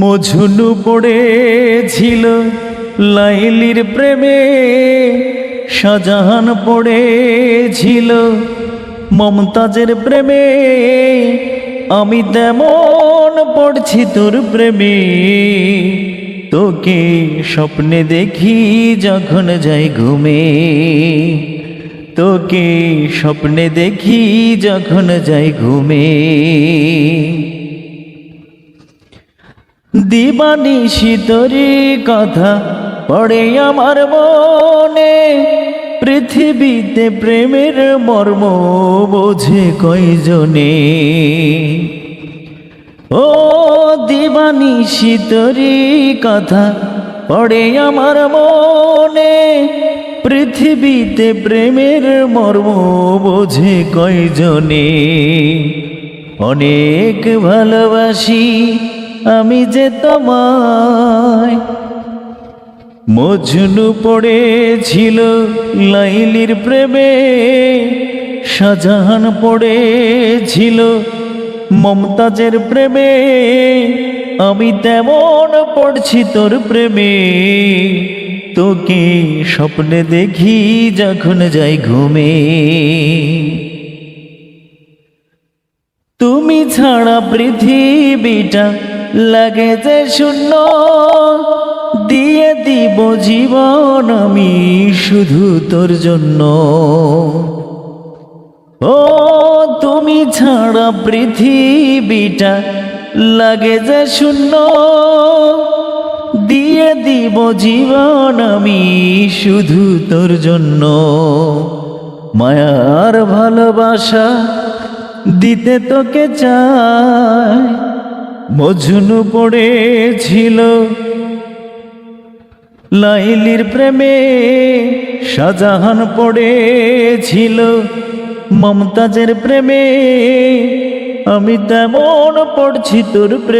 মঝুনু পড়েছিল লাইলির প্রেমে, শাহজাহান পড়েছিল মমতাজের প্রেমে। আমি তেমন পড়ছি তোর প্রেমে, তোকে স্বপ্নে দেখি যখন যাই ঘুমে। তোকে স্বপ্নে দেখি যখন যাই ঘুমে। দিবানি শীতরি কথা পড়ে আমার মনে। পৃথিবীতে প্রেমের মর্ম বোঝে কয়জনে। ও দিবানি শীতরি কথা পড়ে আমার মনে। পৃথিবীতে প্রেমের মর্ম বোঝে কয়জনে। অনেক ভালোবাসি আমি যে তোমায়। মজনু পড়েছিল লাইলির প্রেমে, শাহজাহান পড়েছিল মমতাজের প্রেমে। আমি তেমন পড়ছি তোর প্রেমে, তোকে স্বপ্নে দেখি যখন যাই ঘুমে। তুমি ছাড়া পৃথিবীটা লাগে যে শূন্য, দিয়ে দিব জীবন আমি শুধু তোর জন্য। ও, তুমি ছাড়া পৃথিবীটা লাগে যে শূন্য, দিয়ে দিব জীবন আমি শুধু তোর জন্য। মায়ার ভালোবাসা দিতে তোকে চাই মজনু পড়েছিল। লাইলির প্রেমে শাহজাহান পড়েছিল। মমতাজের প্রেমে আমি তেমন পড়ছি তোর প্রেমে।